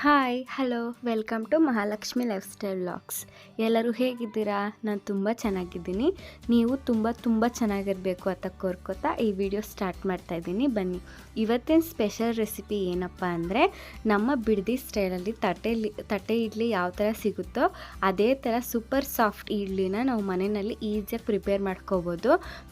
Hi, hello, welcome to Mahalakshmi lifestyle vlogs. ಎಲ್ಲರೂ ಹೇಗಿದ್ದೀರಾ? ನಾನು ತುಂಬ ಚೆನ್ನಾಗಿದ್ದೀನಿ. ನೀವು ತುಂಬ ತುಂಬ ಚೆನ್ನಾಗಿರಬೇಕು ಅಂತ ಕೋರ್ಕೋತಾ ಈ ವಿಡಿಯೋ ಸ್ಟಾರ್ಟ್ ಮಾಡ್ತಾ ಇದ್ದೀನಿ. ಬನ್ನಿ. ಇವತ್ತಿನ ಸ್ಪೆಷಲ್ ರೆಸಿಪಿ ಏನಪ್ಪ ಅಂದರೆ, ನಮ್ಮ ಬಿಡದಿ ಸ್ಟೈಲಲ್ಲಿ ತಟ್ಟೆಲಿ ತಟ್ಟೆ ಇಡ್ಲಿ ಯಾವ ಥರ ಸಿಗುತ್ತೋ ಅದೇ ಥರ ಸೂಪರ್ ಸಾಫ್ಟ್ ಇಡ್ಲಿನ ನಾವು ಮನೆಯಲ್ಲಿ ಈಸಿಯಾಗಿ ಪ್ರಿಪೇರ್ ಮಾಡ್ಕೋಬೋದು.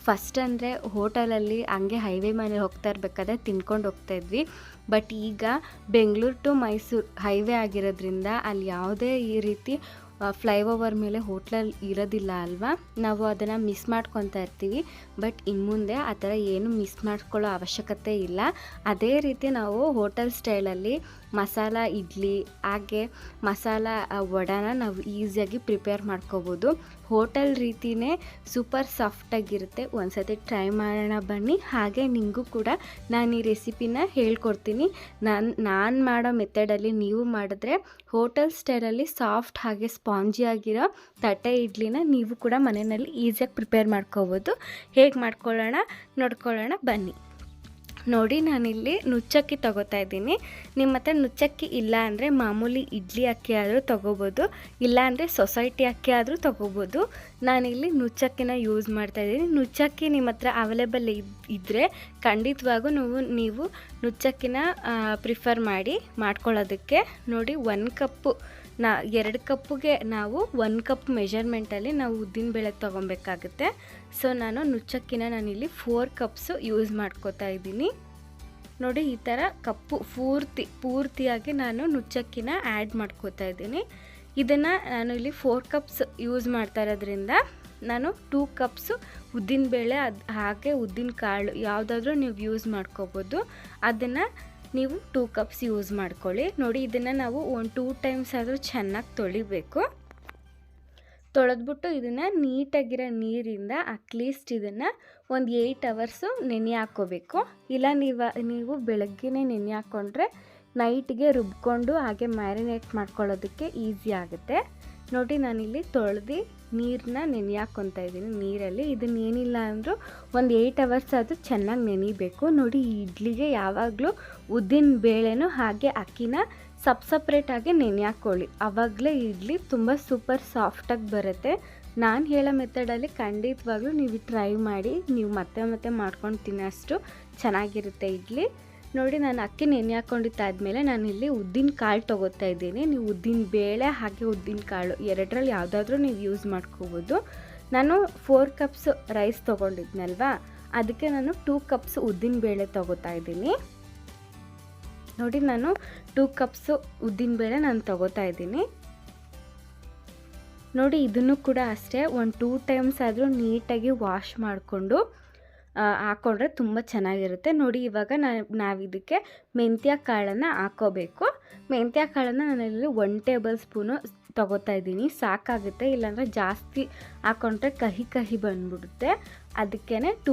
ಫಸ್ಟ್ ಅಂದರೆ ಹೋಟೆಲಲ್ಲಿ ಹಂಗೆ ಹೈವೇ ಮೇಲೆ ಹೋಗ್ತಾ ಇರಬೇಕಾದ್ರೆ ತಿನ್ಕೊಂಡು ಹೋಗ್ತಾ ಇದ್ವಿ. ಬಟ್ ಈಗ ಬೆಂಗಳೂರು ಟು ಮೈಸೂರು ಹೈವೇ ಆಗಿರೋದ್ರಿಂದ ಅಲ್ಲಿ ಯಾವುದೇ ಈ ರೀತಿ ಫ್ಲೈಓವರ್ ಮೇಲೆ ಹೋಟ್ಲಲ್ಲಿ ಇರೋದಿಲ್ಲ ಅಲ್ವಾ? ನಾವು ಅದನ್ನು ಮಿಸ್ ಮಾಡ್ಕೊತಾ ಇರ್ತೀವಿ. ಬಟ್ ಇನ್ನು ಮುಂದೆ ಆ ಥರ ಏನು ಮಿಸ್ ಮಾಡ್ಕೊಳ್ಳೋ ಅವಶ್ಯಕತೆ ಇಲ್ಲ. ಅದೇ ರೀತಿ ನಾವು ಹೋಟೆಲ್ ಸ್ಟೈಲಲ್ಲಿ ಮಸಾಲ, ಇಡ್ಲಿ, ಹಾಗೆ ಮಸಾಲ ವಡಾನ ನಾವು ಈಸಿಯಾಗಿ ಪ್ರಿಪೇರ್ ಮಾಡ್ಕೋಬೋದು. ಹೋಟೆಲ್ ರೀತಿಯೇ ಸೂಪರ್ ಸಾಫ್ಟಾಗಿರುತ್ತೆ ಒಂದ್ಸತಿ ಟ್ರೈ ಮಾಡೋಣ ಬನ್ನಿ. ಹಾಗೆ ನಿಮಗೂ ಕೂಡ ನಾನು ಈ ರೆಸಿಪಿನ ಹೇಳ್ಕೊಡ್ತೀನಿ. ನಾನು ನಾನು ಮಾಡೋ ಮೆಥಡಲ್ಲಿ ನೀವು ಮಾಡಿದ್ರೆ ಹೋಟೆಲ್ ಸ್ಟೈಲಲ್ಲಿ ಸಾಫ್ಟ್ ಹಾಗೆ ಸ್ಪಾಂಜಿ ಆಗಿರೋ ತಟ್ಟೆ ಇಡ್ಲಿನ ನೀವು ಕೂಡ ಮನೆಯಲ್ಲಿ ಈಸಿಯಾಗಿ ಪ್ರಿಪೇರ್ ಮಾಡ್ಕೋಬೋದು. ಹೇಗೆ ಮಾಡ್ಕೊಳ್ಳೋಣ? ನೋಡ್ಕೊಳ್ಳೋಣ ಬನ್ನಿ. ನೋಡಿ ನಾನಿಲ್ಲಿ ನುಚ್ಚಕ್ಕಿ ತಗೋತಾ ಇದ್ದೀನಿ. ನಿಮ್ಮ ಹತ್ರ ನುಚ್ಚಕ್ಕಿ ಇಲ್ಲ ಅಂದರೆ ಮಾಮೂಲಿ ಇಡ್ಲಿ ಅಕ್ಕಿ ಆದರೂ ತೊಗೋಬೋದು, ಇಲ್ಲ ಅಂದರೆ ಸೊಸೈಟಿ ಅಕ್ಕಿ ಆದರೂ ತೊಗೋಬೋದು. ನಾನಿಲ್ಲಿ ನುಚ್ಚಕ್ಕಿನ ಯೂಸ್ ಮಾಡ್ತಾ ಇದ್ದೀನಿ. ನುಚ್ಚಕ್ಕಿ ನಿಮ್ಮ ಹತ್ರ ಅವೈಲೇಬಲ್ ಇದ್ದರೆ ಖಂಡಿತವಾಗೂ ನೀವು ನೀವು ನುಚ್ಚಕ್ಕಿನ ಪ್ರಿಫರ್ ಮಾಡಿ ಮಾಡ್ಕೊಳ್ಳೋದಕ್ಕೆ. ನೋಡಿ ಒಂದು ಕಪ್ಪು ನಾ ಎರಡು ಕಪ್ಪಿಗೆ ನಾವು ಒನ್ ಕಪ್ ಮೆಷರ್ಮೆಂಟಲ್ಲಿ ನಾವು ಉದ್ದಿನ ಬೇಳೆ ತೊಗೊಬೇಕಾಗುತ್ತೆ. ಸೊ ನಾನು ನುಚ್ಚಕ್ಕಿನ ನಾನಿಲ್ಲಿ ಫೋರ್ ಕಪ್ಸು ಯೂಸ್ ಮಾಡ್ಕೋತಾ ಇದ್ದೀನಿ. ನೋಡಿ, ಈ ಥರ ಕಪ್ಪು ಪೂರ್ತಿ, ಪೂರ್ತಿಯಾಗಿ ನಾನು ನುಚ್ಚಕ್ಕಿನ ಆ್ಯಡ್ ಮಾಡ್ಕೋತಾ ಇದ್ದೀನಿ. ಇದನ್ನು ನಾನು ಇಲ್ಲಿ ಫೋರ್ ಕಪ್ಸ್ ಯೂಸ್ ಮಾಡ್ತಾ ಇರೋದ್ರಿಂದ ನಾನು ಟೂ ಕಪ್ಸು ಉದ್ದಿನಬೇಳೆ ಅದು ಹಾಗೆ ಉದ್ದಿನ ಕಾಳು ಯಾವುದಾದ್ರೂ ನೀವು ಯೂಸ್ ಮಾಡ್ಕೋಬೋದು. ಅದನ್ನು ನೀವು ಟೂ ಕಪ್ಸ್ ಯೂಸ್ ಮಾಡ್ಕೊಳ್ಳಿ. ನೋಡಿ, ಇದನ್ನು ನಾವು ಒಂದು ಟೂ ಟೈಮ್ಸ್ ಆದರೂ ಚೆನ್ನಾಗಿ ತೊಳಿಬೇಕು. ತೊಳೆದ್ಬಿಟ್ಟು ಇದನ್ನು ನೀಟಾಗಿರೋ ನೀರಿಂದ ಅಟ್ಲೀಸ್ಟ್ ಇದನ್ನು ಒಂದು ಏಯ್ಟ್ ಅವರ್ಸು ನೆನೆ ಹಾಕ್ಕೋಬೇಕು ಇಲ್ಲ, ನೀವು ನೀವು ಬೆಳಗ್ಗೆನೇ ನೆನೆ ಹಾಕ್ಕೊಂಡ್ರೆ ನೈಟಿಗೆ ರುಬ್ಕೊಂಡು ಹಾಗೆ ಮ್ಯಾರಿನೇಟ್ ಮಾಡ್ಕೊಳ್ಳೋದಕ್ಕೆ ಈಸಿ ಆಗುತ್ತೆ. ನೋಡಿ, ನಾನಿಲ್ಲಿ ತೊಳೆದು ನೀರನ್ನ ನೆನೆ ಹಾಕ್ಕೊತಾ ಇದ್ದೀನಿ, ನೀರಲ್ಲಿ. ಇದನ್ನ ಏನಿಲ್ಲ ಅಂದರೂ ಒಂದು ಏಯ್ಟ್ ಅವರ್ಸ್ ಆದರೂ ಚೆನ್ನಾಗಿ ನೆನಿಬೇಕು. ನೋಡಿ, ಇಡ್ಲಿಗೆ ಯಾವಾಗಲೂ ಉದ್ದಿನ ಬೇಳೆನೂ ಹಾಗೆ ಅಕ್ಕಿನ ಸಪ್ ಸಪ್ರೇಟಾಗಿ ನೆನೆ ಹಾಕ್ಕೊಳ್ಳಿ ಆವಾಗಲೇ ಇಡ್ಲಿ ತುಂಬ ಸೂಪರ್ ಸಾಫ್ಟಾಗಿ ಬರುತ್ತೆ. ನಾನು ಹೇಳೋ ಮೆಥಡಲ್ಲಿ ಖಂಡಿತವಾಗ್ಲೂ ನೀವು ಟ್ರೈ ಮಾಡಿ, ನೀವು ಮತ್ತೆ ಮತ್ತೆ ಮಾಡ್ಕೊಂಡು ತಿನ್ನೋಷ್ಟು ಚೆನ್ನಾಗಿರುತ್ತೆ ಇಡ್ಲಿ. ನೋಡಿ, ನಾನು ಅಕ್ಕಿ ನೆನೆ ಹಾಕ್ಕೊಂಡಿದ್ದಾದ್ಮೇಲೆ ನಾನು ಇಲ್ಲಿ ಉದ್ದಿನ ಕಾಳು ತೊಗೋತಾ ಇದ್ದೀನಿ. ನೀವು ಉದ್ದಿನ ಬೇಳೆ ಹಾಗೆ ಉದ್ದಿನ ಕಾಳು ಎರಡರಲ್ಲಿ ಯಾವುದಾದ್ರೂ ನೀವು ಯೂಸ್ ಮಾಡ್ಕೋಬೋದು. ನಾನು ಫೋರ್ ಕಪ್ಸ್ ರೈಸ್ ತೊಗೊಂಡಿದ್ನಲ್ವಾ? ಅದಕ್ಕೆ ನಾನು ಟೂ ಕಪ್ಸ್ ಉದ್ದಿನ ಬೇಳೆ ತೊಗೋತಾ ಇದ್ದೀನಿ. ನೋಡಿ, ನಾನು ಟೂ ಕಪ್ಸು ಉದ್ದಿನ ಬೇಳೆ ನಾನು ತೊಗೋತಾ ಇದ್ದೀನಿ. ನೋಡಿ, ಇದನ್ನು ಕೂಡ ಅಷ್ಟೇ, ಒಂದು ಟೂ ಟೈಮ್ಸ್ ಆದರೂ ನೀಟಾಗಿ ವಾಶ್ ಮಾಡಿಕೊಂಡು ಹಾಕ್ಕೊಂಡ್ರೆ ತುಂಬ ಚೆನ್ನಾಗಿರುತ್ತೆ. ನೋಡಿ, ಇವಾಗ ನಾವು ಇದಕ್ಕೆ ಮೆಂತ್ಯ ಕಾಳನ್ನು ಹಾಕೋಬೇಕು. ಮೆಂತ್ಯ ಕಾಳನ್ನು ನಾನಿಲ್ಲಿ ಒನ್ ಟೇಬಲ್ ಸ್ಪೂನು ತಗೋತಾ ಇದ್ದೀನಿ. ಸಾಕಾಗುತ್ತೆ, ಇಲ್ಲಾಂದರೆ ಜಾಸ್ತಿ ಹಾಕ್ಕೊಂಡ್ರೆ ಕಹಿ ಕಹಿ ಬಂದ್ಬಿಡುತ್ತೆ. ಅದಕ್ಕೇ ಟು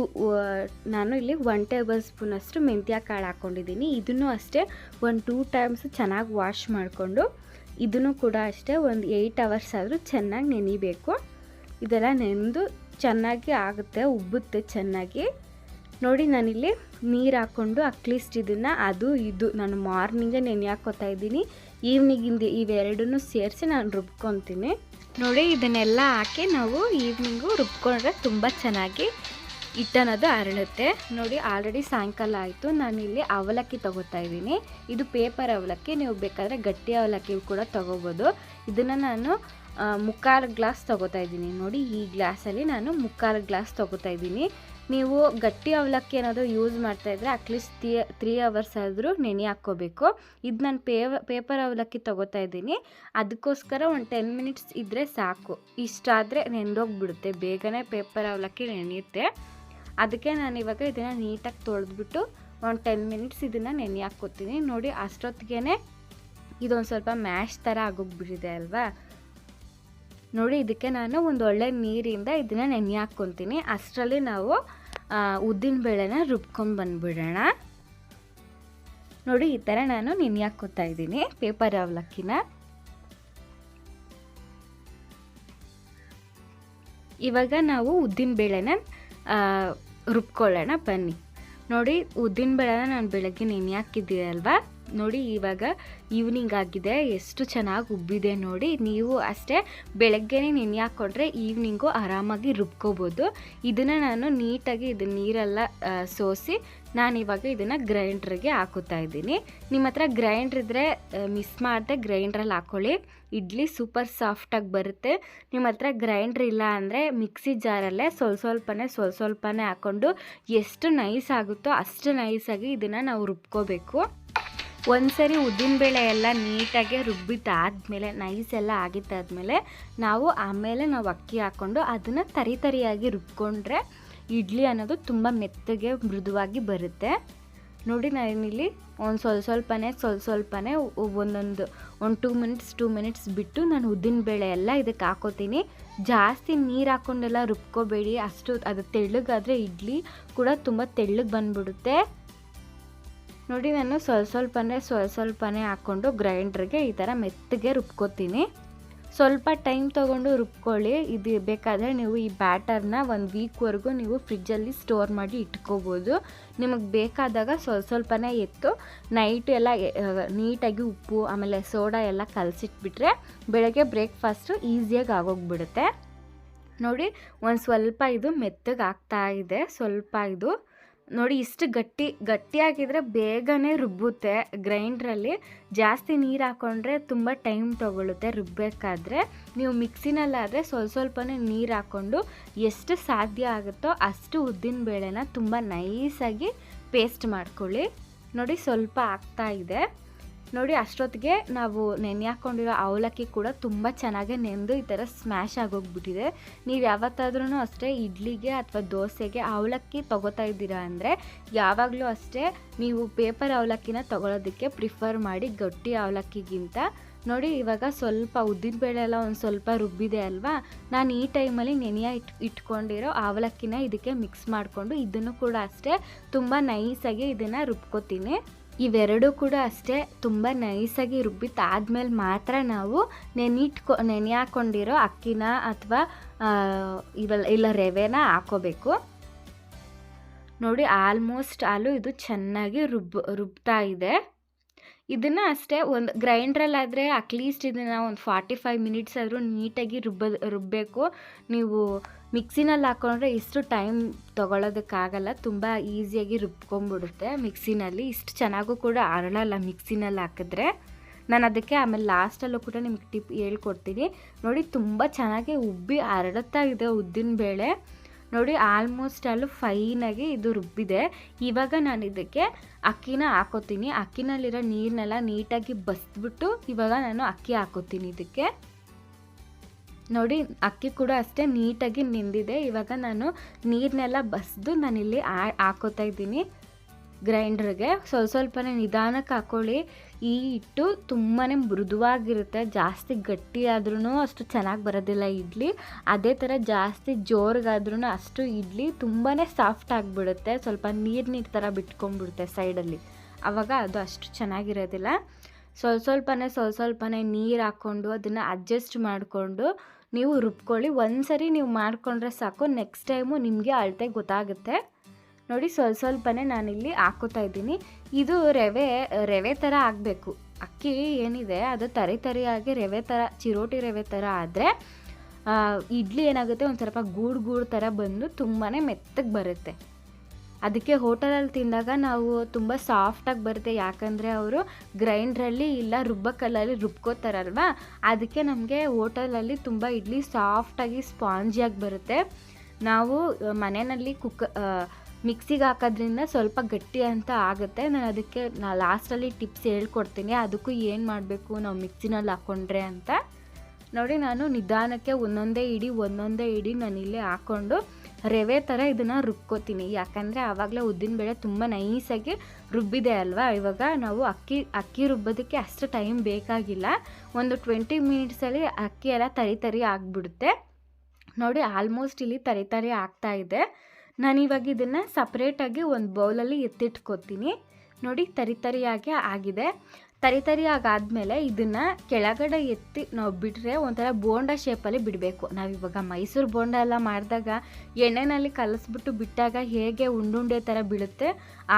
ನಾನು ಇಲ್ಲಿ ಒನ್ ಟೇಬಲ್ ಸ್ಪೂನಷ್ಟು ಮೆಂತ್ಯ ಕಾಳು ಹಾಕ್ಕೊಂಡಿದ್ದೀನಿ ಇದನ್ನು ಅಷ್ಟೇ ಒಂದು ಟೂ ಟೈಮ್ಸ್ ಚೆನ್ನಾಗಿ ವಾಶ್ ಮಾಡಿಕೊಂಡು, ಇದನ್ನು ಕೂಡ ಅಷ್ಟೇ ಒಂದು ಏಯ್ಟ್ ಅವರ್ಸ್ ಆದರೂ ಚೆನ್ನಾಗಿ ನೆನಿಬೇಕು. ಇದೆಲ್ಲ ನೆನೆದು ಚೆನ್ನಾಗಿ ಆಗುತ್ತೆ, ಉಬ್ಬುತ್ತೆ ಚೆನ್ನಾಗಿ. ನೋಡಿ ನಾನಿಲ್ಲಿ ನೀರು ಹಾಕ್ಕೊಂಡು ಅಟ್ಲೀಸ್ಟ್ ಇದನ್ನು ಅದು ಇದು ನಾನು ಮಾರ್ನಿಂಗೇ ನೆನೆ ಹಾಕೋತಾ ಇದ್ದೀನಿ. ಈವ್ನಿಂಗಿಂದ ಇವೆರಡನ್ನೂ ಸೇರಿಸಿ ನಾನು ರುಬ್ಕೊತೀನಿ. ನೋಡಿ ಇದನ್ನೆಲ್ಲ ಹಾಕಿ ನಾವು ಈವ್ನಿಂಗು ರುಬ್ಕೊಂಡ್ರೆ ತುಂಬ ಚೆನ್ನಾಗಿ ಹಿಟ್ಟನ್ನೋದು ಅರಳುತ್ತೆ ನೋಡಿ ಆಲ್ರೆಡಿ ಸಾಯಂಕಾಲ ಆಯಿತು, ನಾನಿಲ್ಲಿ ಅವಲಕ್ಕಿ ತೊಗೋತಾ ಇದ್ದೀನಿ. ಇದು ಪೇಪರ್ ಅವಲಕ್ಕಿ, ನೀವು ಬೇಕಾದರೆ ಗಟ್ಟಿ ಅವಲಕ್ಕಿ ಕೂಡ ತೊಗೋಬೋದು. ಇದನ್ನು ನಾನು ಮುಕ್ಕಾಲು ಗ್ಲಾಸ್ ತೊಗೋತಾ ಇದ್ದೀನಿ. ನೋಡಿ, ಈ ಗ್ಲಾಸಲ್ಲಿ ನಾನು ಮುಕ್ಕಾಲು ಗ್ಲಾಸ್ ತೊಗೋತಾ ಇದ್ದೀನಿ. ನೀವು ಗಟ್ಟಿ ಅವಲಕ್ಕಿ ಏನಾದರೂ ಯೂಸ್ ಮಾಡ್ತಾ ಇದ್ದರೆ ಅಟ್ಲೀಸ್ಟ್ ತ್ರೀ ತ್ರೀ ಅವರ್ಸ್ ಆದರೂ ನೆನೆ ಹಾಕ್ಕೋಬೇಕು. ಇದು ನಾನು ಪೇವ ಪೇಪರ್ ಅವಲಕ್ಕಿ ತೊಗೋತಾ ಇದ್ದೀನಿ. ಅದಕ್ಕೋಸ್ಕರ ಒಂದು ಟೆನ್ ಮಿನಿಟ್ಸ್ ಇದ್ದರೆ ಸಾಕು. ಇಷ್ಟಾದರೆ ನೆನೆದೋಗ್ಬಿಡುತ್ತೆ ಬೇಗನೆ ಪೇಪರ್ ಅವಲಕ್ಕಿ ನೆನೆಯುತ್ತೆ. ಅದಕ್ಕೆ ನಾನು ಇವಾಗ ಇದನ್ನು ನೀಟಾಗಿ ತೊಳೆದ್ಬಿಟ್ಟು ಒಂದು ಟೆನ್ ಮಿನಿಟ್ಸ್ ಇದನ್ನು ನೆನೆ ಹಾಕ್ಕೋತೀನಿ. ನೋಡಿ ಅಷ್ಟೊತ್ತಿಗೆ ಇದೊಂದು ಸ್ವಲ್ಪ ಮ್ಯಾಶ್ ಥರ ಆಗೋಗ್ಬಿಟ್ಟಿದೆ ಅಲ್ವಾ? ನೋಡಿ, ಇದಕ್ಕೆ ನಾನು ಒಂದು ಒಳ್ಳೆ ನೀರಿಂದ ಇದನ್ನು ನೆನೆ ಹಾಕ್ಕೊತೀನಿ. ಅಷ್ಟರಲ್ಲಿ ನಾವು ಉದ್ದಿನ ಬೇಳೆನ ರುಬ್ಕೊಂಡು ಬಂದುಬಿಡೋಣ. ನೋಡಿ, ಈ ಥರ ನಾನು ನೆನೆ ಹಾಕ್ಕೋತಾ ಇದ್ದೀನಿ, ಪೇಪರ್ ಅವಲಕ್ಕಿನ. ಇವಾಗ ನಾವು ಉದ್ದಿನ ಬೇಳೆನ ರುಬ್ಕೊಳ್ಳೋಣ ಬನ್ನಿ. ನೋಡಿ, ಉದ್ದಿನ ಬೇಳೆನ ನಾನು ಬೆಳಗ್ಗೆ ನೆನೆ ಹಾಕಿದ್ದೆ ಅಲ್ವಾ ನೋಡಿ ಇವಾಗ ಈವ್ನಿಂಗ್ ಆಗಿದೆ. ಎಷ್ಟು ಚೆನ್ನಾಗಿ ಉಬ್ಬಿದೆ ನೋಡಿ. ನೀವು ಅಷ್ಟೇ ಬೆಳಗ್ಗೆನೇ ನೆನೆ ಹಾಕ್ಕೊಂಡ್ರೆ ಈವ್ನಿಂಗು ಆರಾಮಾಗಿ ರುಬ್ಕೋಬೋದು. ಇದನ್ನು ನಾನು ನೀಟಾಗಿ ಇದು ನೀರೆಲ್ಲ ಸೋಸಿ ನಾನು ಇವಾಗ ಇದನ್ನು ಗ್ರೈಂಡ್ರಿಗೆ ಹಾಕುತ್ತಾ ಇದ್ದೀನಿ. ನಿಮ್ಮ ಹತ್ರ ಗ್ರೈಂಡ್ರ್ ಇದ್ದರೆ ಮಿಸ್ ಮಾಡದೆ ಗ್ರೈಂಡ್ರಲ್ಲಿ ಹಾಕ್ಕೊಳ್ಳಿ ಇಡ್ಲಿ ಸೂಪರ್ ಸಾಫ್ಟಾಗಿ ಬರುತ್ತೆ. ನಿಮ್ಮ ಹತ್ರ ಗ್ರೈಂಡ್ರ್ ಇಲ್ಲ ಅಂದರೆ ಮಿಕ್ಸಿ ಜಾರಲ್ಲೇ ಸ್ವಲ್ಪ ಸ್ವಲ್ಪನೇ ಸ್ವಲ್ಪ ಸ್ವಲ್ಪನೇ ಹಾಕ್ಕೊಂಡು ಎಷ್ಟು ನೈಸ್ ಆಗುತ್ತೋ ಅಷ್ಟು ನೈಸಾಗಿ ಇದನ್ನು ನಾವು ರುಬ್ಕೋಬೇಕು. ಒಂದ್ಸರಿ ಉದ್ದಿನಬೇಳೆ ಎಲ್ಲ ನೀಟಾಗಿ ರುಬ್ಬಿದ್ದಾದಮೇಲೆ ನೈಸ್ ಎಲ್ಲ ಆಗಿದ್ದಾದಮೇಲೆ ನಾವು ಆಮೇಲೆ ನಾವು ಅಕ್ಕಿ ಹಾಕ್ಕೊಂಡು ಅದನ್ನು ತರಿ ತರಿಯಾಗಿ ರುಬ್ಕೊಂಡ್ರೆ ಇಡ್ಲಿ ಅನ್ನೋದು ತುಂಬ ಮೆತ್ತಗೆ ಮೃದುವಾಗಿ ಬರುತ್ತೆ. ನೋಡಿ ನಾನಿಲ್ಲಿ ಒಂದು ಸ್ವಲ್ಪ ಸ್ವಲ್ಪನೇ ಸ್ವಲ್ಪ ಸ್ವಲ್ಪನೇ ಒಂದೊಂದು ಒಂದು ಟೂ ಮಿನಿಟ್ಸ್ ಟೂ ಮಿನಿಟ್ಸ್ ಬಿಟ್ಟು ನಾನು ಉದ್ದಿನಬೇಳೆ ಎಲ್ಲ ಇದಕ್ಕೆ ಹಾಕೋತೀನಿ. ಜಾಸ್ತಿ ನೀರು ಹಾಕ್ಕೊಂಡೆಲ್ಲ ರುಬ್ಕೋಬೇಡಿ. ಅಷ್ಟು ಅದು ತೆಳ್ಳಗಾದರೆ ಇಡ್ಲಿ ಕೂಡ ತುಂಬ ತೆಳ್ಳಗೆ ಬಂದ್ಬಿಡುತ್ತೆ. ನೋಡಿ ನಾನು ಸ್ವಲ್ಪ ಸ್ವಲ್ಪನೇ ಸ್ವಲ್ಪ ಸ್ವಲ್ಪನೇ ಹಾಕ್ಕೊಂಡು ಗ್ರೈಂಡ್ರಿಗೆ ಈ ಥರ ಮೆತ್ತಗೆ ರುಬ್ಕೋತೀನಿ. ಸ್ವಲ್ಪ ಟೈಮ್ ತೊಗೊಂಡು ರುಬ್ಕೊಳ್ಳಿ. ಇದು ಬೇಕಾದರೆ ನೀವು ಈ ಬ್ಯಾಟರ್ನ ಒಂದು ವೀಕ್ವರೆಗೂ ನೀವು ಫ್ರಿಜ್ಜಲ್ಲಿ ಸ್ಟೋರ್ ಮಾಡಿ ಇಟ್ಕೋಬೋದು. ನಿಮಗೆ ಬೇಕಾದಾಗ ಸ್ವಲ್ಪ ಸ್ವಲ್ಪನೇ ಎತ್ತು. ನೈಟ್ ಎಲ್ಲ ನೀಟಾಗಿ ಉಪ್ಪು, ಆಮೇಲೆ ಸೋಡಾ ಎಲ್ಲ ಕಲಸಿಟ್ಬಿಟ್ರೆ ಬೆಳಗ್ಗೆ ಬ್ರೇಕ್ಫಾಸ್ಟು ಈಸಿಯಾಗಿ ಆಗೋಗ್ಬಿಡುತ್ತೆ. ನೋಡಿ, ಒಂದು ಸ್ವಲ್ಪ ಇದು ಮೆತ್ತಗೆ ಆಗ್ತಾ ಇದೆ. ಸ್ವಲ್ಪ ಇದು ನೋಡಿ, ಇಷ್ಟು ಗಟ್ಟಿ, ಗಟ್ಟಿಯಾಗಿದ್ರೆ ಬೇಗನೆ ರುಬ್ಬುತ್ತೆ ಗ್ರೈಂಡ್ರಲ್ಲಿ. ಜಾಸ್ತಿ ನೀರು ಹಾಕ್ಕೊಂಡ್ರೆ ತುಂಬ ಟೈಮ್ ತೊಗೊಳುತ್ತೆ ರುಬ್ಬಬೇಕಾದ್ರೆ ನೀವು ಮಿಕ್ಸಿನಲ್ಲಾದರೆ ಸ್ವಲ್ಪ ಸ್ವಲ್ಪನೇ ನೀರು ಹಾಕ್ಕೊಂಡು ಎಷ್ಟು ಸಾಧ್ಯ ಆಗುತ್ತೋ ಅಷ್ಟು ಉದ್ದಿನ ಬೇಳೆನ ತುಂಬ ನೈಸಾಗಿ ಪೇಸ್ಟ್ ಮಾಡ್ಕೊಳ್ಳಿ. ನೋಡಿ, ಸ್ವಲ್ಪ ಆಗ್ತಾ ಇದೆ. ನೋಡಿ, ಅಷ್ಟೊತ್ತಿಗೆ ನಾವು ನೆನೆ ಹಾಕ್ಕೊಂಡಿರೋ ಅವಲಕ್ಕಿ ಕೂಡ ತುಂಬ ಚೆನ್ನಾಗಿ ನೆಂದು ಈ ಥರ ಸ್ಮ್ಯಾಶ್ ಆಗೋಗ್ಬಿಟ್ಟಿದೆ. ನೀವು ಯಾವತ್ತಾದ್ರೂ ಅಷ್ಟೇ ಇಡ್ಲಿಗೆ ಅಥವಾ ದೋಸೆಗೆ ಅವಲಕ್ಕಿ ತೊಗೋತಾ ಇದ್ದೀರಾ ಅಂದರೆ, ಯಾವಾಗಲೂ ಅಷ್ಟೇ ನೀವು ಪೇಪರ್ ಅವಲಕ್ಕಿನ ತೊಗೊಳೋದಕ್ಕೆ ಪ್ರಿಫರ್ ಮಾಡಿ ಗಟ್ಟಿ ಅವಲಕ್ಕಿಗಿಂತ. ನೋಡಿ, ಇವಾಗ ಸ್ವಲ್ಪ ಉದ್ದಿನ ಬೇಳೆ ಎಲ್ಲ ಒಂದು ಸ್ವಲ್ಪ ರುಬ್ಬಿದೆ ಅಲ್ವಾ? ನಾನು ಈ ಟೈಮಲ್ಲಿ ನೆನೆಯ ಇಟ್, ಇಟ್ಕೊಂಡಿರೋ ಅವಲಕ್ಕಿನ ಇದಕ್ಕೆ ಮಿಕ್ಸ್ ಮಾಡಿಕೊಂಡು ಇದನ್ನು ಕೂಡ ಅಷ್ಟೇ ತುಂಬ ನೈಸಾಗಿ ಇದನ್ನು ರುಬ್ಕೋತೀನಿ. ಇವೆರಡೂ ಕೂಡ ಅಷ್ಟೇ ತುಂಬ ನೈಸಾಗಿ ರುಬ್ಬಿದ್ದಾದ್ಮೇಲೆ ಮಾತ್ರ ನಾವು ನೆನಿಟ್ಕೊ ನೆನೆ ಹಾಕೊಂಡಿರೋ ಅಕ್ಕಿನ ಅಥವಾ ಇವೆಲ್ಲ, ಇಲ್ಲ ರವೆನ ಹಾಕೋಬೇಕು. ನೋಡಿ ಆಲ್ಮೋಸ್ಟ್ ಆಲು ಇದು ಚೆನ್ನಾಗಿ ರುಬ್, ರುಬ್ತಾ ಇದೆ. ಇದನ್ನು ಅಷ್ಟೇ ಒಂದು ಗ್ರೈಂಡ್ರಲ್ಲಾದರೆ ಅಟ್ಲೀಸ್ಟ್ ಇದನ್ನು ಒಂದು ಫಾರ್ಟಿ ಫೈವ್ ಮಿನಿಟ್ಸ್ ಆದರೂ ನೀಟಾಗಿ ರುಬ್ಬ ರುಬ್ಬಬೇಕು ನೀವು ಮಿಕ್ಸಿನಲ್ಲಿ ಹಾಕ್ಕೊಂಡ್ರೆ ಇಷ್ಟು ಟೈಮ್ ತೊಗೊಳೋದಕ್ಕಾಗಲ್ಲ, ತುಂಬ ಈಸಿಯಾಗಿ ರುಬ್ಕೊಂಬಿಡುತ್ತೆ ಮಿಕ್ಸಿನಲ್ಲಿ. ಇಷ್ಟು ಚೆನ್ನಾಗೂ ಕೂಡ ಅರಳಲ್ಲ ಮಿಕ್ಸಿನಲ್ಲಿ ಹಾಕಿದ್ರೆ. ನಾನು ಅದಕ್ಕೆ ಆಮೇಲೆ ಲಾಸ್ಟಲ್ಲೂ ಕೂಡ ನಿಮ್ಗೆ ಟಿಪ್ ಹೇಳ್ಕೊಡ್ತೀನಿ. ನೋಡಿ, ತುಂಬ ಚೆನ್ನಾಗಿ ಉಬ್ಬಿ ಹರಡುತ್ತಾ ಇದೆ ಉದ್ದಿನ ಬೇಳೆ. ನೋಡಿ, ಆಲ್ಮೋಸ್ಟ್ ಅಲ್ಲೂ ಫೈನಾಗಿ ಇದು ರುಬ್ಬಿದೆ. ಇವಾಗ ನಾನು ಇದಕ್ಕೆ ಅಕ್ಕಿನ ಹಾಕೋತೀನಿ. ಅಕ್ಕಿನಲ್ಲಿರೋ ನೀರನ್ನೆಲ್ಲ ನೀಟಾಗಿ ಬಸ್ಬಿಟ್ಟು ಇವಾಗ ನಾನು ಅಕ್ಕಿ ಹಾಕೋತೀನಿ ಇದಕ್ಕೆ. ನೋಡಿ, ಅಕ್ಕಿ ಕೂಡ ಅಷ್ಟೇ ನೀಟಾಗಿ ನಿಂದಿದೆ. ಇವಾಗ ನಾನು ನೀರನ್ನೆಲ್ಲ ಬಸ್ದು ನಾನಿಲ್ಲಿ ಹಾಕೋತಾ ಇದ್ದೀನಿ ಗ್ರೈಂಡ್ರಿಗೆ. ಸ್ವಲ್ಪ ಸ್ವಲ್ಪನೇ ನಿಧಾನಕ್ಕೆ ಹಾಕ್ಕೊಳ್ಳಿ ಈ ಹಿಟ್ಟು ತುಂಬಾ ಮೃದುವಾಗಿರುತ್ತೆ, ಜಾಸ್ತಿ ಗಟ್ಟಿ ಆದ್ರೂ ಅಷ್ಟು ಚೆನ್ನಾಗಿ ಬರೋದಿಲ್ಲ ಇಡ್ಲಿ. ಅದೇ ಥರ ಜಾಸ್ತಿ ಜೋರಿಗಾದ್ರೂ ಅಷ್ಟು ಇಡ್ಲಿ ತುಂಬಾ ಸಾಫ್ಟ್ ಆಗಿಬಿಡುತ್ತೆ. ಸ್ವಲ್ಪ ನೀರು ನೀರು ಥರ ಬಿಟ್ಕೊಂಡ್ಬಿಡುತ್ತೆ ಸೈಡಲ್ಲಿ. ಆವಾಗ ಅದು ಅಷ್ಟು ಚೆನ್ನಾಗಿರೋದಿಲ್ಲ. ಸ್ವಲ್ಪ ಸ್ವಲ್ಪನೇ ಸ್ವಲ್ಪ ಸ್ವಲ್ಪನೇ ನೀರು ಹಾಕ್ಕೊಂಡು ಅದನ್ನು ಅಡ್ಜಸ್ಟ್ ಮಾಡಿಕೊಂಡು ನೀವು ರುಬ್ಕೊಳ್ಳಿ. ಒಂದು ಸರಿ ನೀವು ಮಾಡಿಕೊಂಡ್ರೆ ಸಾಕು. ನೆಕ್ಸ್ಟ್ ಟೈಮು ನಿಮಗೆ ಅಳತೆ ಗೊತ್ತಾಗುತ್ತೆ. ನೋಡಿ, ಸ್ವಲ್ಪ ಸ್ವಲ್ಪನೇ ನಾನಿಲ್ಲಿ ಹಾಕೋತಾ ಇದ್ದೀನಿ. ಇದು ರವೆ ರವೆ ಥರ ಆಗಬೇಕು. ಅಕ್ಕಿ ಏನಿದೆ, ಅದು ತರಿ ತರಿಯಾಗಿ ರವೆ ಥರ ಚಿರೋಟಿ ರವೆ ಥರ ಆದರೆ ಇಡ್ಲಿ ಏನಾಗುತ್ತೆ, ಒಂದು ಸ್ವಲ್ಪ ಗೂಡು ಗೂಡು ಥರ ಬಂದು ತುಂಬಾ ಮೆತ್ತಗೆ ಬರುತ್ತೆ. ಅದಕ್ಕೆ ಹೋಟೆಲಲ್ಲಿ ತಿಂದಾಗ ನಾವು ತುಂಬ ಸಾಫ್ಟಾಗಿ ಬರುತ್ತೆ. ಯಾಕಂದರೆ ಅವರು ಗ್ರೈಂಡ್ರಲ್ಲಿ ಇಲ್ಲ, ರುಬ್ಬಕಲ್ಲಲ್ಲಿ ರುಬ್ಕೋತಾರಲ್ವ? ಅದಕ್ಕೆ ನಮಗೆ ಹೋಟೆಲಲ್ಲಿ ತುಂಬ ಇಡ್ಲಿ ಸಾಫ್ಟಾಗಿ ಸ್ಪಾಂಜಿಯಾಗಿ ಬರುತ್ತೆ. ನಾವು ಮನೆಯಲ್ಲಿ ಕುಕ್ ಮಿಕ್ಸಿಗೆ ಹಾಕೋದ್ರಿಂದ ಸ್ವಲ್ಪ ಗಟ್ಟಿ ಅಂತ ಆಗುತ್ತೆ. ನಾನು ಅದಕ್ಕೆ, ನಾ ಲಾಸ್ಟಲ್ಲಿ ಟಿಪ್ಸ್ ಹೇಳ್ಕೊಡ್ತೀನಿ. ಅದಕ್ಕೂ ಏನು ಮಾಡಬೇಕು? ನಾವು ಮಿಕ್ಸಿನಲ್ಲಿ ಹಾಕ್ಕೊಂಡ್ರೆ ಅಂತ. ನೋಡಿ, ನಾನು ನಿಧಾನಕ್ಕೆ ಒಂದೊಂದೇ ಇಡಿ ಒಂದೊಂದೇ ಇಡಿ ನಾನು ಇಲ್ಲೇ ಹಾಕ್ಕೊಂಡು ರವೆ ಥರ ಇದನ್ನು ರುಬ್ಕೋತೀನಿ. ಯಾಕಂದರೆ ಆವಾಗಲೇ ಉದ್ದಿನಬೇಳೆ ತುಂಬ ನೈಸಾಗಿ ರುಬ್ಬಿದೆ ಅಲ್ವಾ? ಇವಾಗ ನಾವು ಅಕ್ಕಿ ಅಕ್ಕಿ ರುಬ್ಬೋದಕ್ಕೆ ಅಷ್ಟು ಟೈಮ್ ಬೇಕಾಗಿಲ್ಲ. ಒಂದು ಟ್ವೆಂಟಿ ಮಿನಿಟ್ಸಲ್ಲಿ ಅಕ್ಕಿ ಎಲ್ಲ ತರಿ ತರಿ ಆಗಿಬಿಡುತ್ತೆ. ನೋಡಿ ಆಲ್ಮೋಸ್ಟ್ ಇಲ್ಲಿ ತರಿ ತರಿ ಆಗ್ತಾ ಇದೆ. ನಾನಿವಾಗ ಇದನ್ನು ಸಪ್ರೇಟಾಗಿ ಒಂದು ಬೌಲಲ್ಲಿ ಎತ್ತಿಟ್ಕೋತೀನಿ. ನೋಡಿ ತರಿತರಿಯಾಗಿ ಆಗಿದೆ. ತರಿ ಆದಮೇಲೆ ಇದನ್ನು ಕೆಳಗಡೆ ಎತ್ತಿ ನಾವು ಬಿಟ್ಟರೆ ಒಂಥರ ಬೋಂಡ ಶೇಪಲ್ಲಿ ಬಿಡಬೇಕು. ನಾವು ಇವಾಗ ಮೈಸೂರು ಬೋಂಡ ಎಲ್ಲ ಮಾಡಿದಾಗ ಎಣ್ಣೆನಲ್ಲಿ ಕಲಸ್ಬಿಟ್ಟು ಬಿಟ್ಟಾಗ ಹೇಗೆ ಉಂಡುಂಡೆ ಥರ ಬೀಳುತ್ತೆ,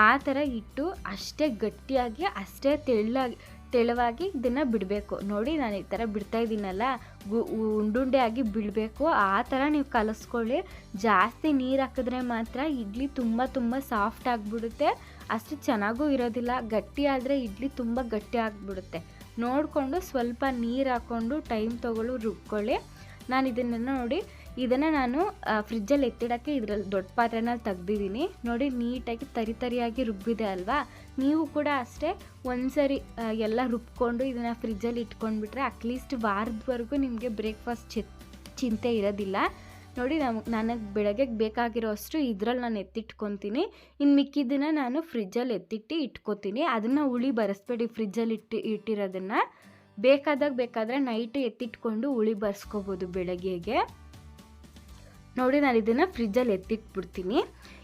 ಆ ಥರ ಇಟ್ಟು ಅಷ್ಟೇ ಗಟ್ಟಿಯಾಗಿ, ಅಷ್ಟೇ ತೆಳ್ಳಾಗಿ, ತೆಳುವಾಗಿ ಇದನ್ನು ಬಿಡಬೇಕು. ನೋಡಿ, ನಾನು ಈ ಥರ ಬಿಡ್ತಾ ಇದ್ದೀನಲ್ಲ ಗು ಉಂಡುಂಡೆ ಆಗಿ ಬಿಡಬೇಕು. ಆ ಥರ ನೀವು ಕಲಸ್ಕೊಳ್ಳಿ. ಜಾಸ್ತಿ ನೀರು ಹಾಕಿದ್ರೆ ಮಾತ್ರ ಇಡ್ಲಿ ತುಂಬ ತುಂಬ ಸಾಫ್ಟ್ ಆಗಿಬಿಡುತ್ತೆ. ಅಷ್ಟು ಚೆನ್ನಾಗೂ ಇರೋದಿಲ್ಲ. ಗಟ್ಟಿ ಆದರೆ ಇಡ್ಲಿ ತುಂಬ ಗಟ್ಟಿ ಆಗಿಬಿಡುತ್ತೆ. ನೋಡಿಕೊಂಡು ಸ್ವಲ್ಪ ನೀರು ಹಾಕ್ಕೊಂಡು ಟೈಮ್ ತೊಗೊಳ್ಳು, ರುಬ್ಕೊಳ್ಳಿ. ನಾನು ಇದನ್ನು ನೋಡಿ, ಇದನ್ನು ನಾನು ಫ್ರಿಜ್ಜಲ್ಲಿ ಎತ್ತಿಡೋಕ್ಕೆ ಇದರಲ್ಲಿ ದೊಡ್ಡ ಪಾತ್ರೆನಲ್ಲಿ ತೆಗ್ದಿದ್ದೀನಿ. ನೋಡಿ, ನೀಟಾಗಿ ತರಿ ತರಿಯಾಗಿ ರುಬ್ಬಿದೆ ಅಲ್ವಾ? ನೀವು ಕೂಡ ಅಷ್ಟೇ ಒಂದ್ಸರಿ ಎಲ್ಲ ರುಬ್ಕೊಂಡು ಇದನ್ನು ಫ್ರಿಜ್ಜಲ್ಲಿ ಇಟ್ಕೊಂಡ್ಬಿಟ್ರೆ ಅಟ್ಲೀಸ್ಟ್ ವಾರದವರೆಗೂ ನಿಮಗೆ ಬ್ರೇಕ್ಫಾಸ್ಟ್ ಚಿಂತೆ ಇರೋದಿಲ್ಲ. ನೋಡಿ ನಮ್ಗೆ ನನಗೆ ಬೆಳಗ್ಗೆ ಬೇಕಾಗಿರೋ ಅಷ್ಟು ಇದ್ರಲ್ಲಿ ನಾನು ಎತ್ತಿಟ್ಕೊತೀನಿ. ಇನ್ನು ಮಿಕ್ಕಿದ್ದನ್ನು ನಾನು ಫ್ರಿಜ್ಜಲ್ಲಿ ಎತ್ತಿಟ್ಟು ಇಟ್ಕೊತೀನಿ. ಅದನ್ನು ಹುಳಿ ಬರೆಸ್ಬೇಡಿ, ಫ್ರಿಜ್ಜಲ್ಲಿ ಇಟ್ಟು, ಇಟ್ಟಿರೋದನ್ನು. ಬೇಕಾದಾಗ ಬೇಕಾದರೆ ನೈಟ್ ಎತ್ತಿಟ್ಕೊಂಡು ಹುಳಿ ಬರ್ಸ್ಕೊಬೋದು ಬೆಳಗ್ಗೆಗೆ. ನೋಡಿ, ನಾನು ಇದನ್ನು ಫ್ರಿಜ್ಜಲ್ಲಿ ಎತ್ತಿಟ್ಬಿಡ್ತೀನಿ.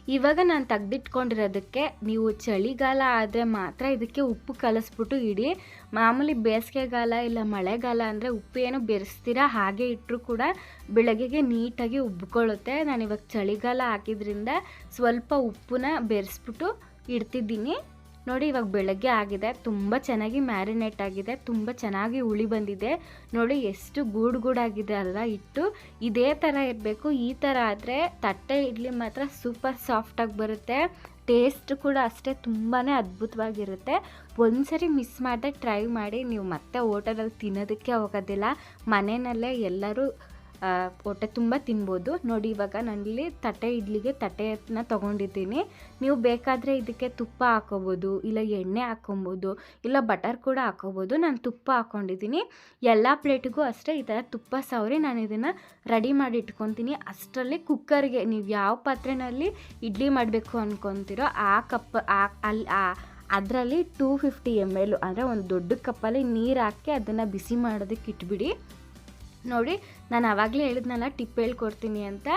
ಇವಾಗ ನಾನು ತೆಗ್ದಿಟ್ಕೊಂಡಿರೋದಕ್ಕೆ ನೀವು ಚಳಿಗಾಲ ಆದರೆ ಮಾತ್ರ ಇದಕ್ಕೆ ಉಪ್ಪು ಕಲಿಸ್ಬಿಟ್ಟು ಇಡಿ. ಮಾಮೂಲಿ ಬೇಸಿಗೆಗಾಲ ಇಲ್ಲ ಮಳೆಗಾಲ ಅಂದರೆ ಉಪ್ಪು ಏನು ಬೆರೆಸ್ತೀರಾ ಹಾಗೆ ಇಟ್ಟರೂ ಕೂಡ ಬೆಳಗ್ಗೆಗೆ ನೀಟಾಗಿ ಉಬ್ಕೊಳ್ಳುತ್ತೆ. ನಾನು ಇವಾಗ ಚಳಿಗಾಲ ಹಾಕಿದ್ರಿಂದ ಸ್ವಲ್ಪ ಉಪ್ಪನ್ನ ಬೆರೆಸ್ಬಿಟ್ಟು ಇಡ್ತಿದ್ದೀನಿ. ನೋಡಿ, ಇವಾಗ ಬೆಳಗ್ಗೆ ಆಗಿದೆ. ತುಂಬ ಚೆನ್ನಾಗಿ ಮ್ಯಾರಿನೇಟ್ ಆಗಿದೆ. ತುಂಬ ಚೆನ್ನಾಗಿ ಹುಳಿ ಬಂದಿದೆ. ನೋಡಿ, ಎಷ್ಟು ಗೂಡು ಗೂಡಾಗಿದೆ ಅಲ್ಲ ಇಟ್ಟು ಇದೇ ಥರ ಇರಬೇಕು. ಈ ಥರ ಆದರೆ ತಟ್ಟೆ ಇಡ್ಲಿ ಮಾತ್ರ ಸೂಪರ್ ಸಾಫ್ಟಾಗಿ ಬರುತ್ತೆ. ಟೇಸ್ಟ್ ಕೂಡ ಅಷ್ಟೇ ತುಂಬಾ ಅದ್ಭುತವಾಗಿರುತ್ತೆ. ಒಂದ್ಸರಿ ಮಿಸ್ ಮಾಡದೆ ಟ್ರೈ ಮಾಡಿ. ನೀವು ಮತ್ತೆ ಹೋಟೆಲಲ್ಲಿ ತಿನ್ನೋದಕ್ಕೆ ಹೋಗೋದಿಲ್ಲ. ಮನೆಯಲ್ಲೇ ಎಲ್ಲರೂ ಹೊಟ್ಟೆ ತುಂಬ ತಿನ್ಬೋದು. ನೋಡಿ, ಇವಾಗ ನಾನಿಲ್ಲಿ ತಟ್ಟೆ, ಇಡ್ಲಿಗೆ ತಟ್ಟೆನ ತೊಗೊಂಡಿದ್ದೀನಿ. ನೀವು ಬೇಕಾದರೆ ಇದಕ್ಕೆ ತುಪ್ಪ ಹಾಕೋಬೋದು, ಇಲ್ಲ ಎಣ್ಣೆ ಹಾಕ್ಕೊಬೋದು ಇಲ್ಲ ಬಟರ್ ಕೂಡ ಹಾಕೋಬೋದು. ನಾನು ತುಪ್ಪ ಹಾಕ್ಕೊಂಡಿದ್ದೀನಿ ಎಲ್ಲ ಪ್ಲೇಟಿಗೂ ಅಷ್ಟೇ ಈ ಥರ ತುಪ್ಪ ಸವರಿ ನಾನು ಇದನ್ನು ರೆಡಿ ಮಾಡಿ ಇಟ್ಕೊತೀನಿ. ಅಷ್ಟರಲ್ಲಿ ಕುಕ್ಕರ್ಗೆ ನೀವು ಯಾವ ಪಾತ್ರೆನಲ್ಲಿ ಇಡ್ಲಿ ಮಾಡಬೇಕು ಅಂದ್ಕೊತೀರೋ ಆ ಕಪ್ ಅಲ್ಲಿ, ಆ, ಅದರಲ್ಲಿ ಟೂ ಫಿಫ್ಟಿ ಎಂ ಎಲ್, ಅಂದರೆ ಒಂದು ದೊಡ್ಡ ಕಪ್ಪಲ್ಲಿ ನೀರು ಹಾಕಿ ಅದನ್ನು ಬಿಸಿ ಮಾಡೋದಕ್ಕೆ ಇಟ್ಬಿಡಿ. ನೋಡಿ ನಾನು ಆವಾಗಲೇ ಹೇಳಿದ್ನಲ್ಲ, ಟಿಪ್ ಹೇಳ್ಕೊಡ್ತೀನಿ ಅಂತ.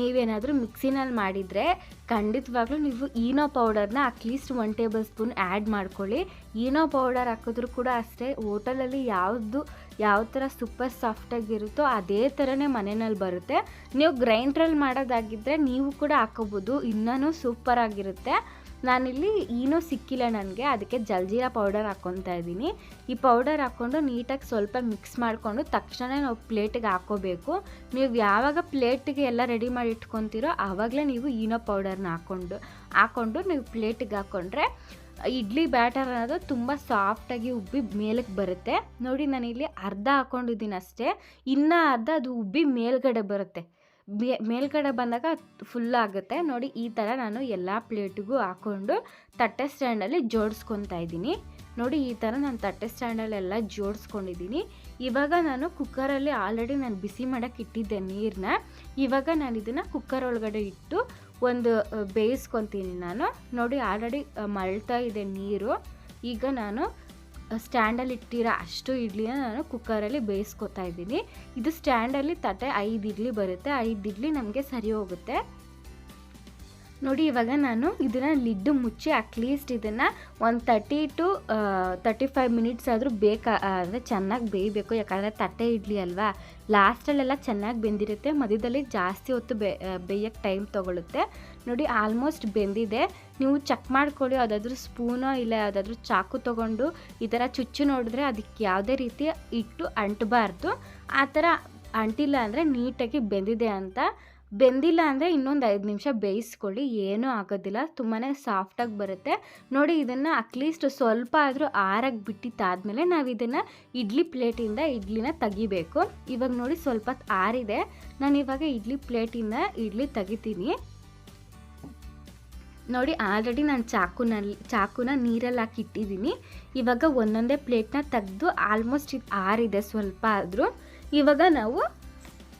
ನೀವೇನಾದರೂ ಮಿಕ್ಸಿನಲ್ಲಿ ಮಾಡಿದರೆ ಖಂಡಿತವಾಗ್ಲೂ ನೀವು ಈನೋ ಪೌಡರ್ನ at least one tablespoon add ಮಾಡ್ಕೊಳ್ಳಿ. ಈನೋ ಪೌಡರ್ ಹಾಕಿದ್ರೂ ಕೂಡ ಅಷ್ಟೇ, ಹೋಟೆಲಲ್ಲಿ ಯಾವುದು, ಯಾವ ಥರ ಸೂಪರ್ ಸಾಫ್ಟಾಗಿರುತ್ತೋ ಅದೇ ಥರನೇ ಮನೆಯಲ್ಲಿ ಬರುತ್ತೆ. ನೀವು ಗ್ರೈಂಡ್ರಲ್ಲಿ ಮಾಡೋದಾಗಿದ್ದರೆ ನೀವು ಕೂಡ ಹಾಕೋಬೋದು ಇನ್ನೂ ಸೂಪರಾಗಿರುತ್ತೆ ನಾನಿಲ್ಲಿ ಏನೂ ಸಿಕ್ಕಿಲ್ಲ ನನಗೆ, ಅದಕ್ಕೆ ಜಲ್ಜೀರಾ ಪೌಡರ್ ಹಾಕ್ಕೊತಾ ಇದ್ದೀನಿ. ಈ ಪೌಡರ್ ಹಾಕ್ಕೊಂಡು ನೀಟಾಗಿ ಸ್ವಲ್ಪ ಮಿಕ್ಸ್ ಮಾಡಿಕೊಂಡು ತಕ್ಷಣ ನಾವು ಪ್ಲೇಟಿಗೆ ಹಾಕೋಬೇಕು ನೀವು ಯಾವಾಗ ಪ್ಲೇಟಿಗೆ ಎಲ್ಲ ರೆಡಿ ಮಾಡಿ ಇಟ್ಕೊತೀರೋ ಆವಾಗಲೇ ನೀವು ಈನೋ ಪೌಡರ್ನ ಹಾಕ್ಕೊಂಡು ಹಾಕ್ಕೊಂಡು ನೀವು ಪ್ಲೇಟಿಗೆ ಹಾಕ್ಕೊಂಡ್ರೆ ಇಡ್ಲಿ ಬ್ಯಾಟರ್ ಅನ್ನೋದು ತುಂಬ ಸಾಫ್ಟಾಗಿ ಉಬ್ಬಿ ಮೇಲಕ್ಕೆ ಬರುತ್ತೆ. ನೋಡಿ ನಾನಿಲ್ಲಿ ಅರ್ಧ ಹಾಕ್ಕೊಂಡಿದ್ದೀನಿ ಅಷ್ಟೇ. ಇನ್ನೂ ಅರ್ಧ ಅದು ಉಬ್ಬಿ ಮೇಲ್ಗಡೆ ಬರುತ್ತೆ. ಮೇಲ್ಗಡೆ ಬಂದಾಗ ಫುಲ್ ಆಗುತ್ತೆ. ನೋಡಿ, ಈ ಥರ ನಾನು ಎಲ್ಲ ಪ್ಲೇಟಿಗೂ ಹಾಕ್ಕೊಂಡು ತಟ್ಟೆ ಸ್ಟ್ಯಾಂಡಲ್ಲಿ ಜೋಡಿಸ್ಕೊತಾ ಇದ್ದೀನಿ. ನೋಡಿ, ಈ ಥರ ನಾನು ತಟ್ಟೆ ಸ್ಟ್ಯಾಂಡಲ್ಲೆಲ್ಲ ಜೋಡಿಸ್ಕೊಂಡಿದ್ದೀನಿ. ಇವಾಗ ನಾನು ಕುಕ್ಕರಲ್ಲಿ ಆಲ್ರೆಡಿ ನಾನು ಬಿಸಿ ಮಾಡೋಕ್ಕೆ ಇಟ್ಟಿದ್ದೆ ನೀರನ್ನ ಇವಾಗ ನಾನು ಇದನ್ನು ಕುಕ್ಕರ್ ಒಳಗಡೆ ಇಟ್ಟು ಒಂದು ಬೇಯಿಸ್ಕೊತೀನಿ ನಾನು. ನೋಡಿ ಆಲ್ರೆಡಿ ಮಳ್ತಾ ಇದೆ ನೀರು. ಈಗ ನಾನು ಸ್ಟ್ಯಾಂಡಲ್ಲಿ ಇಟ್ಟಿರೋ ಅಷ್ಟು ಇಡ್ಲಿನ ನಾನು ಕುಕ್ಕರಲ್ಲಿ ಬೇಯಿಸ್ಕೊತಾ ಇದ್ದೀನಿ. ಇದು ಸ್ಟ್ಯಾಂಡಲ್ಲಿ ತಟ್ಟೆ ಐದು ಇಡ್ಲಿ ಬರುತ್ತೆ. ಐದು ಇಡ್ಲಿ ನಮಗೆ ಸರಿ ಹೋಗುತ್ತೆ. ನೋಡಿ, ಇವಾಗ ನಾನು ಇದನ್ನು ಲಿಡ್ಡು ಮುಚ್ಚಿ ಅಟ್ಲೀಸ್ಟ್ ಇದನ್ನು ಒಂದು thirty to thirty five minutes ಆದರೂ ಬೇಕಾ ಅಂದರೆ ಚೆನ್ನಾಗಿ ಬೇಯಬೇಕು. ಯಾಕಂದರೆ ತಟ್ಟೆ ಇಡ್ಲಿ ಅಲ್ವಾ? ಲಾಸ್ಟಲ್ಲೆಲ್ಲ ಚೆನ್ನಾಗಿ ಬೆಂದಿರುತ್ತೆ. ಮಧ್ಯದಲ್ಲಿ ಜಾಸ್ತಿ ಹೊತ್ತು ಬೆ ಬೇಯಕ್ಕೆ ಟೈಮ್ ತೊಗೊಳುತ್ತೆ. ನೋಡಿ ಆಲ್ಮೋಸ್ಟ್ ಬೆಂದಿದೆ. ನೀವು ಚೆಕ್ ಮಾಡ್ಕೊಳ್ಳಿ ಯಾವುದಾದ್ರೂ ಸ್ಪೂನೋ ಇಲ್ಲ ಯಾವುದಾದ್ರೂ ಚಾಕು ತೊಗೊಂಡು ಈ ಥರ ಚುಚ್ಚು ನೋಡಿದ್ರೆ ಅದಕ್ಕೆ ಯಾವುದೇ ರೀತಿ ಇಟ್ಟು ಅಂಟಬಾರ್ದು. ಆ ಥರ ಅಂಟಿಲ್ಲ ಅಂದರೆ ನೀಟಾಗಿ ಬೆಂದಿದೆ ಅಂತ ಬೆಂದಿಲ್ಲ ಅಂದರೆ ಇನ್ನೊಂದು ಐದು ನಿಮಿಷ ಬೇಯಿಸ್ಕೊಳ್ಳಿ, ಏನೂ ಆಗೋದಿಲ್ಲ ತುಂಬಾ ಸಾಫ್ಟಾಗಿ ಬರುತ್ತೆ. ನೋಡಿ ಇದನ್ನು ಅಟ್ಲೀಸ್ಟ್ ಸ್ವಲ್ಪ ಆದರೂ ಆರಾಗಿ ಬಿಟ್ಟಿದ್ದಾದಮೇಲೆ ನಾವು ಇದನ್ನು ಇಡ್ಲಿ ಪ್ಲೇಟಿಂದ ಇಡ್ಲಿನ ತೆಗಿಬೇಕು. ಇವಾಗ ನೋಡಿ ಸ್ವಲ್ಪ ಆರಿದೆ. ನಾನು ಇವಾಗ ಇಡ್ಲಿ ಪ್ಲೇಟಿಂದ ಇಡ್ಲಿ ತೆಗಿತೀನಿ. ನೋಡಿ ಆಲ್ರೆಡಿ ನಾನು ಚಾಕುನಲ್ಲಿ ಚಾಕುನ ನೀರಲ್ಲಿ ಹಾಕಿ ಇಟ್ಟಿದ್ದೀನಿ. ಇವಾಗ ಒಂದೊಂದೇ ಪ್ಲೇಟ್ನ ತೆಗೆದು ಆಲ್ಮೋಸ್ಟ್ ಇದು ಆರಿದೆ ಸ್ವಲ್ಪ ಆದರೂ. ಇವಾಗ ನಾವು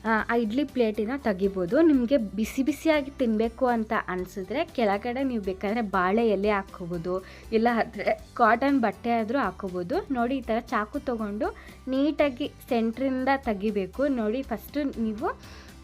ಆ ಇಡ್ಲಿ ಪ್ಲೇಟಿನ ತೆಗಿಬೋದು. ನಿಮಗೆ ಬಿಸಿ ಬಿಸಿಯಾಗಿ ತಿನ್ನಬೇಕು ಅಂತ ಅನಿಸಿದ್ರೆ ಕೆಳಗಡೆ ನೀವು ಬೇಕಾದರೆ ಬಾಳೆ ಎಲೆ ಹಾಕ್ಕೋಬೋದು ಇಲ್ಲ ಆದರೆ ಕಾಟನ್ ಬಟ್ಟೆ ಆದರೂ ಹಾಕ್ಕೋಬೋದು ನೋಡಿ ಈ ಥರ ಚಾಕು ತೊಗೊಂಡು ನೀಟಾಗಿ ಸೆಂಟ್ರಿಂದ ತೆಗಿಬೇಕು. ನೋಡಿ ಫಸ್ಟು ನೀವು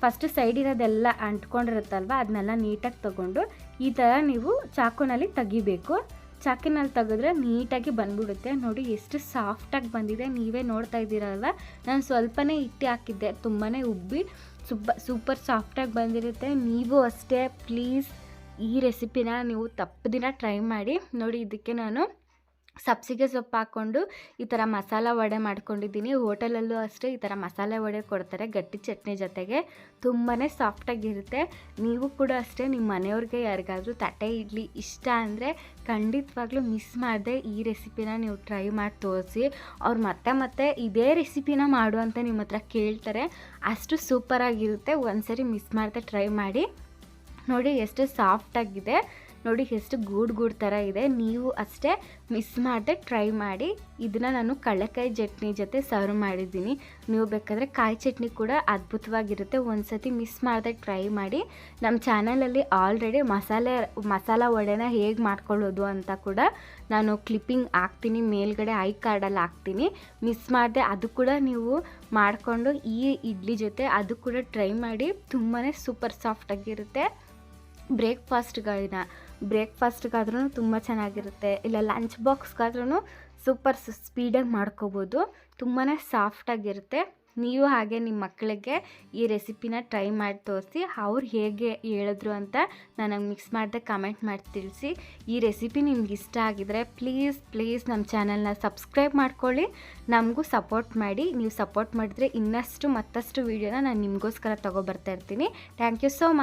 ಫಸ್ಟ್ ಸೈಡ್ ಇರೋದೆಲ್ಲ ಅಂಟ್ಕೊಂಡಿರುತ್ತಲ್ವ, ಅದನ್ನೆಲ್ಲ ನೀಟಾಗಿ ತೊಗೊಂಡು ಈ ಥರ ನೀವು ಚಾಕುನಲ್ಲಿ ತೆಗಿಬೇಕು. ಚಾಕಿನಲ್ಲಿ ತೆಗೆದ್ರೆ ನೀಟಾಗಿ ಬಂದ್ಬಿಡುತ್ತೆ. ನೋಡಿ ಎಷ್ಟು ಸಾಫ್ಟಾಗಿ ಬಂದಿದೆ. ನೀವೇ ನೋಡ್ತಾ ಇದ್ದೀರಲ್ವ? ನಾನು ಸ್ವಲ್ಪನೇ ಇಟ್ಟು ಹಾಕಿದ್ದೆ. ತುಂಬಾ ಉಬ್ಬಿ ಸುಬ್ಬ ಸೂಪರ್ ಸಾಫ್ಟಾಗಿ ಬಂದಿರುತ್ತೆ. ನೀವು ಅಷ್ಟೇ ಪ್ಲೀಸ್ ಈ ರೆಸಿಪಿನ ನೀವು ತಪ್ಪದಿನ ಟ್ರೈ ಮಾಡಿ. ನೋಡಿ ಇದಕ್ಕೆ ನಾನು ಸಬ್ಸಿಗೆ ಸೊಪ್ಪು ಹಾಕ್ಕೊಂಡು ಈ ಥರ ಮಸಾಲ ವಡೆ ಮಾಡ್ಕೊಂಡಿದ್ದೀನಿ. ಹೋಟೆಲಲ್ಲೂ ಅಷ್ಟೇ ಈ ಥರ ಮಸಾಲೆ ವಡೆ ಕೊಡ್ತಾರೆ ಗಟ್ಟಿ ಚಟ್ನಿ ಜೊತೆಗೆ. ತುಂಬಾ ಸಾಫ್ಟಾಗಿರುತ್ತೆ. ನೀವು ಕೂಡ ಅಷ್ಟೇ ನಿಮ್ಮ ಮನೆಯವ್ರಿಗೆ ಯಾರಿಗಾದರೂ ತಟ್ಟೆ ಇಡ್ಲಿ ಇಷ್ಟ ಅಂದರೆ ಖಂಡಿತವಾಗ್ಲೂ ಮಿಸ್ ಮಾಡದೆ ಈ ರೆಸಿಪಿನ ನೀವು ಟ್ರೈ ಮಾಡಿ ತೋರಿಸಿ. ಅವ್ರು ಮತ್ತೆ ಮತ್ತೆ ಇದೇ ರೆಸಿಪಿನ ಮಾಡು ಅಂತ ನಿಮ್ಮ ಹತ್ರ ಕೇಳ್ತಾರೆ. ಅಷ್ಟು ಸೂಪರಾಗಿರುತ್ತೆ. ಒಂದು ಸರಿ ಮಿಸ್ ಮಾಡದೆ ಟ್ರೈ ಮಾಡಿ. ನೋಡಿ ಎಷ್ಟು ಸಾಫ್ಟಾಗಿದೆ. ನೋಡಿ ಎಷ್ಟು ಗೂಡ್ ಗೂಡ್ ಥರ ಇದೆ. ನೀವು ಅಷ್ಟೇ ಮಿಸ್ ಮಾಡದೆ ಟ್ರೈ ಮಾಡಿ. ಇದನ್ನು ನಾನು ಕಡಲೆಕಾಯಿ ಚಟ್ನಿ ಜೊತೆ ಸರ್ವ್ ಮಾಡಿದ್ದೀನಿ. ನೀವು ಬೇಕಾದರೆ ಕಾಯಿ ಚಟ್ನಿ ಕೂಡ ಅದ್ಭುತವಾಗಿರುತ್ತೆ. ಒಂದ್ಸತಿ ಮಿಸ್ ಮಾಡದೆ ಟ್ರೈ ಮಾಡಿ. ನಮ್ಮ ಚಾನಲಲ್ಲಿ ಆಲ್ರೆಡಿ ಮಸಾಲೆ, ಮಸಾಲ ವಡೆನ ಹೇಗೆ ಮಾಡ್ಕೊಳ್ಳೋದು ಅಂತ ಕೂಡ ನಾನು ಕ್ಲಿಪ್ಪಿಂಗ್ ಹಾಕ್ತೀನಿ. ಮೇಲ್ಗಡೆ ಐ ಕಾರ್ಡಲ್ಲಿ ಹಾಕ್ತೀನಿ. ಮಿಸ್ ಮಾಡಿದೆ ಅದು ಕೂಡ ನೀವು ಮಾಡಿಕೊಂಡು ಈ ಇಡ್ಲಿ ಜೊತೆ ಅದು ಕೂಡ ಟ್ರೈ ಮಾಡಿ. ತುಂಬಾ ಸೂಪರ್ ಸಾಫ್ಟಾಗಿರುತ್ತೆ ಬ್ರೇಕ್ಫಾಸ್ಟ್ಗಳನ್ನ ಬ್ರೇಕ್ಫಾಸ್ಟ್ಗಾದ್ರೂ ತುಂಬ ಚೆನ್ನಾಗಿರುತ್ತೆ. ಇಲ್ಲ ಲಂಚ್ ಬಾಕ್ಸ್ಗಾದ್ರೂ ಸೂಪರ್ ಸ್ಪೀಡಾಗಿ ಮಾಡ್ಕೋಬೋದು. ತುಂಬಾ ಸಾಫ್ಟಾಗಿರುತ್ತೆ. ನೀವು ಹಾಗೆ ನಿಮ್ಮ ಮಕ್ಕಳಿಗೆ ಈ ರೆಸಿಪಿನ ಟ್ರೈ ಮಾಡಿ ತೋರಿಸಿ, ಅವ್ರು ಹೇಗೆ ಹೇಳಿದ್ರು ಅಂತ ನನಗೆ ಮಿಕ್ಸ್ ಮಾಡಿದೆ ಕಮೆಂಟ್ ಮಾಡಿ ತಿಳಿಸಿ. ಈ ರೆಸಿಪಿ ನಿಮ್ಗೆ ಇಷ್ಟ ಆಗಿದರೆ ಪ್ಲೀಸ್ ಪ್ಲೀಸ್ ನಮ್ಮ ಚಾನಲ್ನ ಸಬ್ಸ್ಕ್ರೈಬ್ ಮಾಡ್ಕೊಳ್ಳಿ. ನಮಗೂ ಸಪೋರ್ಟ್ ಮಾಡಿ. ನೀವು ಸಪೋರ್ಟ್ ಮಾಡಿದರೆ ಇನ್ನಷ್ಟು ಮತ್ತಷ್ಟು ವೀಡಿಯೋನ ನಾನು ನಿಮಗೋಸ್ಕರ ತೊಗೊಬರ್ತಾ ಇರ್ತೀನಿ. Thank you so much.